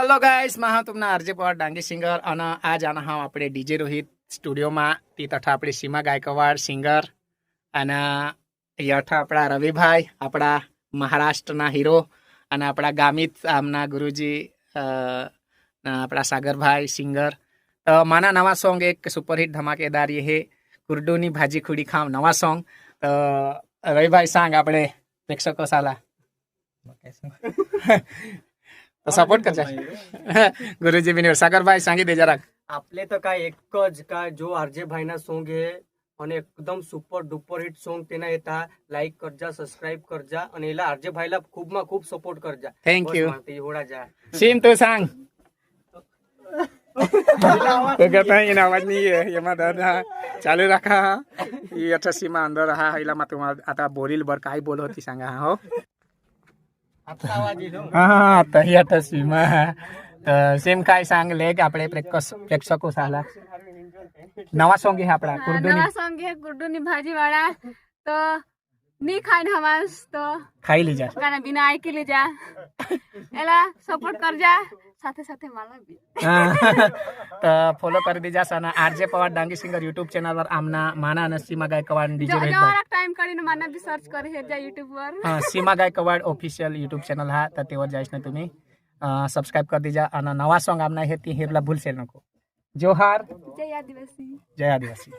Hello ગાઈસમાં હું તમને RJ Pawar Dangi singer અને આજ આના હા આપણે ડીજે રોહિત સ્ટુડિયોમાં તે તથા આપણી સીમા ગાયકવાડ સિંગર અને યઠ આપણા રવિભાઈ આપણા મહારાષ્ટ્રના હીરો અને આપણા ગામિત આમના ગુરુજી આપણા સાગરભાઈ સિંગર માના નવા સોંગ એક સુપરહિટ ધમાકેદાર હે કુરડુની ભાજી ખુડી ખામ નવા સોંગ તો રવિભાઈ સાંગ આપણે પ્રેક્ષકો સાલા તો સપોર્ટ કરજે ગુરુજી બિની સાગરભાઈ સાંગી દે જરાક आपले तर काय एक જ काय जो आरजे भाईना सोंग आहे અને એકદમ સુપર ડુપર હિટ સોંગ તેના येता लाईक करजा सबस्क्राईब करजा आणि याला आरजे भाईला खूप मा खूप सपोर्ट करजा થેન્ક बस યુ म्हणते, एवढा जा સીમ તું સાંગ તો કહેતા એના અવાજ નહીં आहे એમાં દર हा चालू राखा ही आता सीमा अंदर हा हिला मग तुम्हाला आता बोलील बर काय बोल होती सांगा हा હા તૈયાર તસવીરમાં સેમ. કાય સાંગ લેગ આપણે પ્રેક્ષકો સાલા. નવા સોંગ હે આપણા કુર્ડુ નવા સોંગ હે કુર્ડુ ની ભાજી વાળા તો ની ખાઈને હમાસ તો ખાઈ લીજા. કાના બિના આઈ કે લીજા. એલા સપોર્ટ કરજા. સાથે સાથે તો ફોલો કરી દેજો અને RJ Pawar Dangi singer YouTube channel પર આમના માના અને સીમા ગાયકવાડ ડીજે રહેતા ટાઈમ કરીને માના બી સર્ચ કરી હેજા યુટ્યુબ પર. હા Seema Gaikwad official YouTube channel હા તો તેવર જાઈશ ને તમે સબસ્ક્રાઇબ કરી દેજો અને નવા સોંગ આમના હેતી હેબલા ભૂલશે લોકો જોહાર. જય આદિવાસી. જય આદિવાસી.